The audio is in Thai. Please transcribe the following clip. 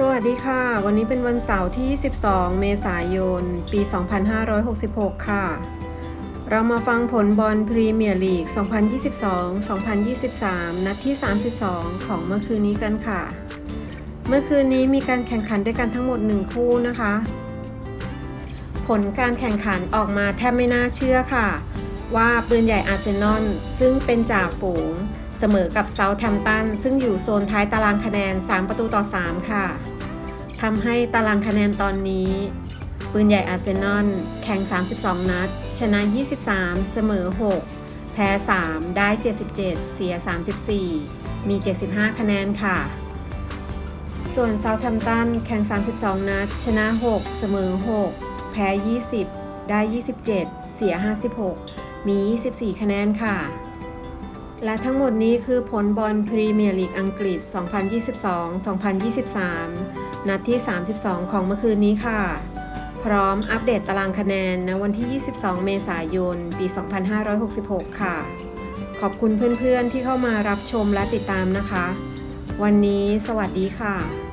สวัสดีค่ะ วันนี้เป็นวันเสาร์ที่ 12 เมษายน ปี 2566 ค่ะ เรามาฟังผลบอลพรีเมียร์ลีก 2022-2023 นัดที่ 32 ของเมื่อคืนนี้กันค่ะ เมื่อคืนนี้มีการแข่งขันด้วยกันทั้งหมด 1 คู่นะคะ ผลการแข่งขันออกมาแทบไม่น่าเชื่อค่ะ ว่าปืนใหญ่อาร์เซนอลซึ่งเป็นจ่าฝูง เสมอกับเซาท์แฮมตันซึ่งอยู่โซนท้ายตารางคะแนน 3 ประตูต่อ 3 ค่ะทำให้ตารางคะแนนตอนนี้ ปืนใหญ่อาร์เซนอลแข่ง 32 นัด ชนะ 23 เสมอ 6 แพ้ 3 ได้ 77 เสีย 34 มี 75 คะแนนค่ะ ส่วนเซาท์แฮมตันแข่ง 32 นัด ชนะ 6 เสมอ 6 แพ้ 20 ได้ 27 เสีย 56 มี 24 คะแนนค่ะ และทั้งหมดนี้คือผลบอลพรีเมียร์ลีกอังกฤษ 2022-2023 นัดที่ 32 ของเมื่อคืนนี้ค่ะ พร้อมอัปเดตตารางคะแนนณวันที่ 22 เมษายน ปี 2566 ค่ะ ขอบคุณเพื่อนๆที่เข้ามารับชมและติดตามนะคะ วันนี้สวัสดีค่ะ